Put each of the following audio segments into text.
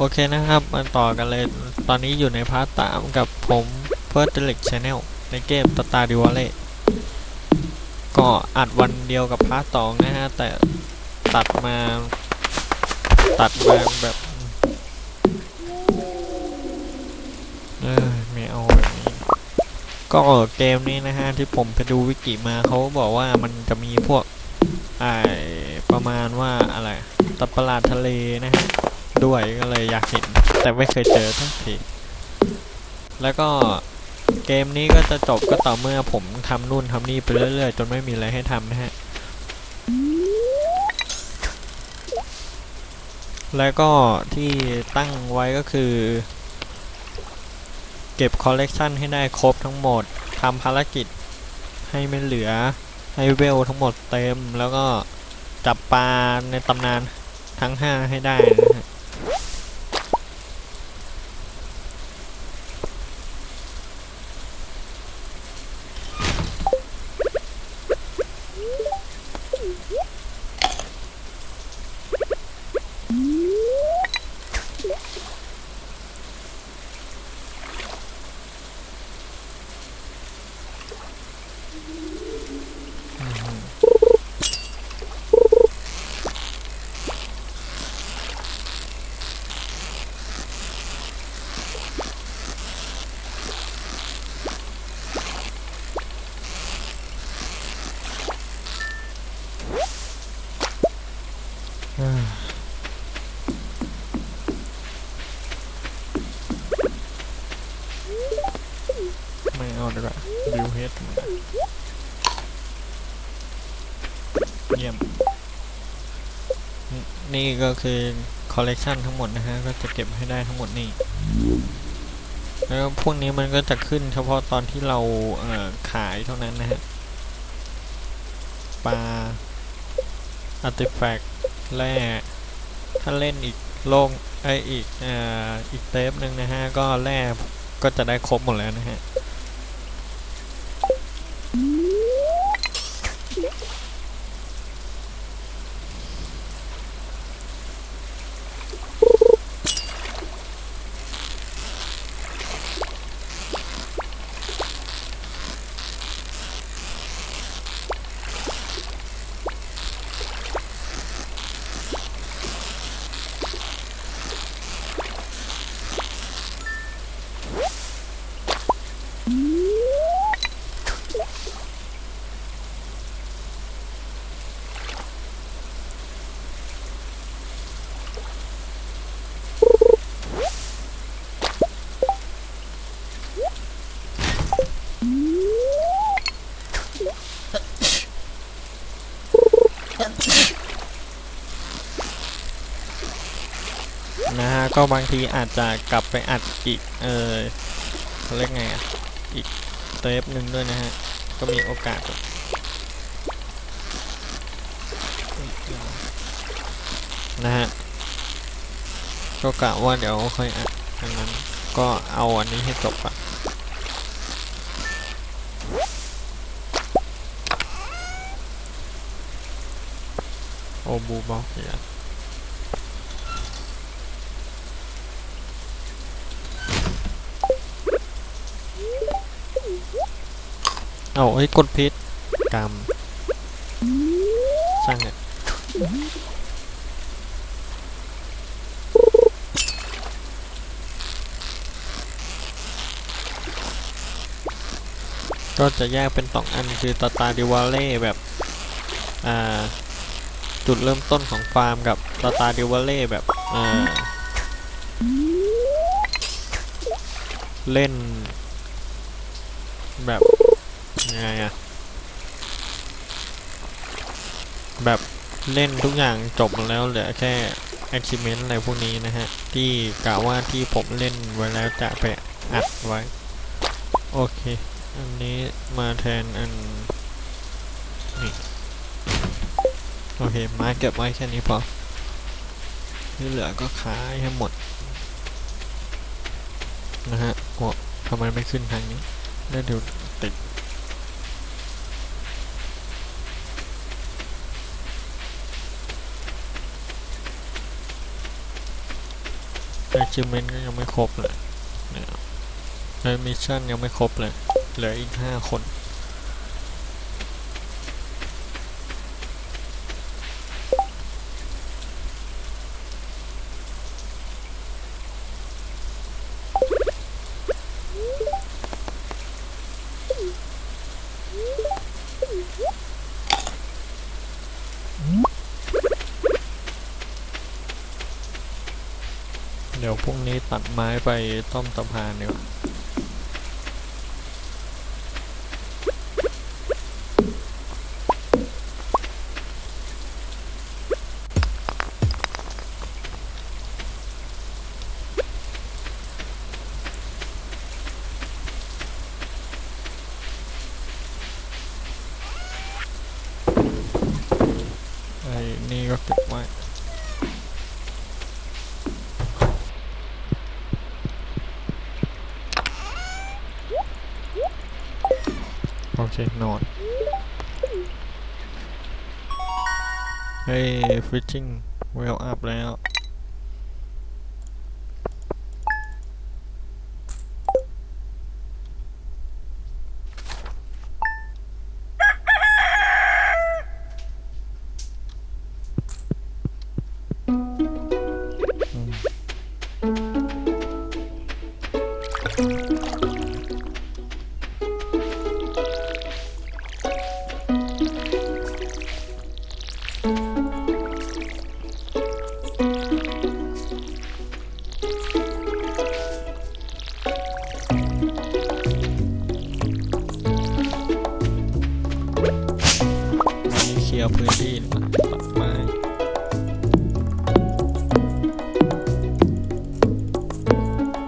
โอเคนะครับ มาต่อกันเลย ตอนนี้อยู่ในพาร์ทสามกับผม First Delect Channel ในเกม Star d i v a l l e ก็อัดวันเดียวกับพาร์ทสองนะฮะ แต่ตัดมา ตัดมาแบบเออไม่เอาแบบนี้ ก็เกมนี้นะฮะ ที่ผมไปดูวิกิมาเขาบอกว่ามันจะมีพวกไอประมาณว่าอะไรตัดประหลาดทะเลนะฮะ ด้วยก็เลยอยากเห็น แต่ไม่เคยเจอทั้งที แล้วก็เกมนี้ก็จะจบก็ต่อเมื่อผมทำนู่นทำนี่ไปเรื่อยๆ จนไม่มีอะไรให้ทำนะฮะ แล้วก็ที่ตั้งไว้ก็คือ เก็บคอลเลกชันให้ได้ครบทั้งหมดทำภารกิจให้ไม่เหลือให้เวลทั้งหมดเต็มแล้วก็จับปลาในตำนานทั้ง 5 ให้ได้นะฮะ ไม่เอาดีกว่าบิวเฮด เยี่ยม นี่ก็คือคอลเลกชันทั้งหมดนะฮะ ก็จะเก็บให้ได้ทั้งหมดนี่ แล้วพวกนี้มันก็จะขึ้นเฉพาะตอนที่เราเขายเท่านั้นนะฮะ ปลาอาร์ติแฟกต์แร่ถ้าเล่นอีกโลกไออีกอ่ออีกเทปหนึ่งนะฮะ ก็แร่ก็จะได้ครบหมดแล้วนะฮะ นะฮะ ก็บางทีอาจจะกลับไปอัดอีก เออเขาเรียกไงอะ อีกเทปหนึ่งด้วยนะฮะ ก็มีโอกาสนะฮะ ก็กะว่าเดี๋ยวค่อยอัดอันนั้นก็เอาอันนี้ให้จบอะโอบูบอกอย่ เอาเฮ้ยกดพิษกรรมช่างเนี่ยก็จะแยกเป็นสองอันคือตาตาดิวาเล่แบบ อ่า จุดเริ่มต้นของฟาร์มกับตาตาดิวาเล่แบบ อ่า เล่นแบบ ยังไงอะแบบเล่นทุกอย่างจบแล้วเหลือแค่ achievement อะไรพวกนี้นะฮะ ที่กะว่าที่ผมเล่นไว้แล้วจะไปอัดไว้ โอเค อันนี้มาแทนอันนี่โอเค มาเก็บไว้แค่นี้พอที่เหลือก็ขายให้หมด นะฮะโอ้ทำไมไม่ขึ้นทางนี้ได้วเดี๋ยวติด achievement ก็ยังไม่ครบเลยเนี่ยในมิชชั่นยังไม่ครบเลย เหลืออีกห้าคน ดี๋ยวพรุ่งนี้ตัดไม้ไปต้อมสะพานเดี๋ยวไอ้นี่ก็เก็บไว้ โอเคนอนเฮ้ยฟิชชิ่งเวลอัพแล้ว ลียร์พื้นที่ดีกว่าตัดไม้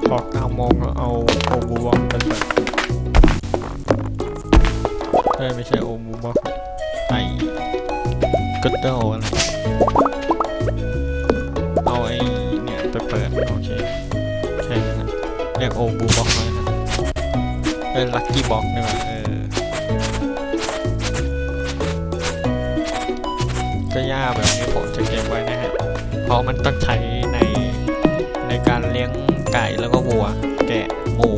พอ9โมงก็เอาโอบูบอกไปเปิดเอ้ยไม่ใช่โอบูบอกไอ้กดเดิลอะไรเอาไอ้เนี่ยไปเปิดโอเคใช่ครับเรียกโอบูบอกเลยนะเอ้ยลัคกี้บ็อกนี่หว่าเออ ราะมันต้องใช้ในในการเลี้ยงไก่แล้วก็วัว แกะหมู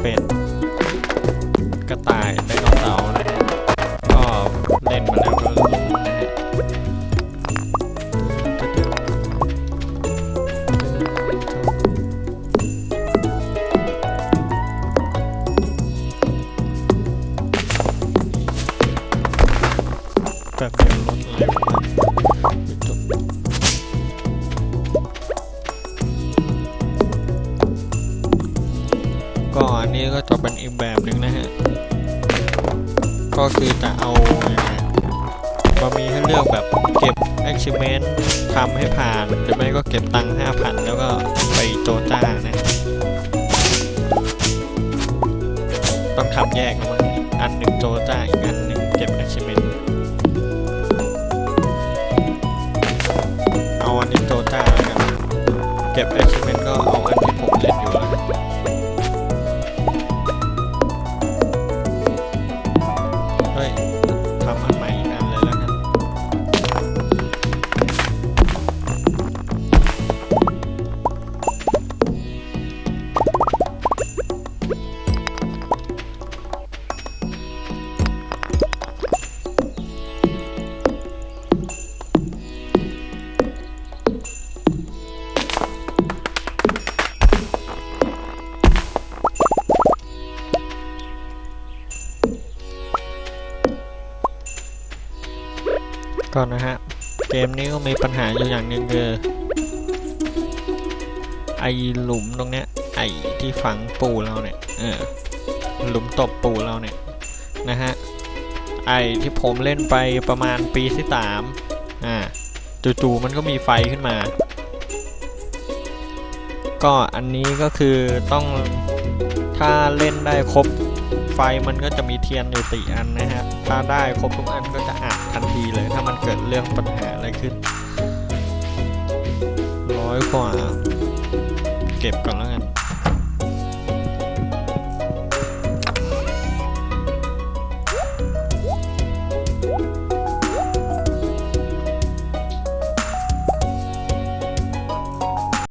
เป็ดกระต่ายไดโนเสาร์นะฮะก็เล่นมาแล้วก็รู้นะฮะแบบเดียวรถเร็ว จะเอาอย่างไงก็มีให้เลือกแบบเก็บ achievement ทำให้ผ่านหรือไม่ก็เก็บตังค์5,000แล้วก็ไปโจจ้านะ ต้องทำแยกมั้งอันหนึ่งโจจ้าอีกอันหนึ่งเก็บ achievement เอาอันนี้โจจ้าแล้วกัน เก็บ achievement ก็เอาอันที่ ก่อนนะฮะ เกมนี้ก็มีปัญหาอยู่อย่างหนึ่งคือ ไอหลุมตรงเนี้ย ไอที่ฝังปูเราเนี่ย เออ หลุมตบปูเราเนี่ย นะฮะ ไอที่ผมเล่นไปประมาณปีที่สามอ่า จู่ๆมันก็มีไฟขึ้นมา ก็อันนี้ก็คือต้องถ้าเล่นได้ครบ ไฟมันก็จะมีเทียนอยู่สี่อันนะฮะ ถ้าได้ครบทุกอันก็จะอ่านทันทีเลย ถ้ามันเกิดเรื่องปัญหาอะไรขึ้น ร้อยกว่า เก็บก่อนแล้วกัน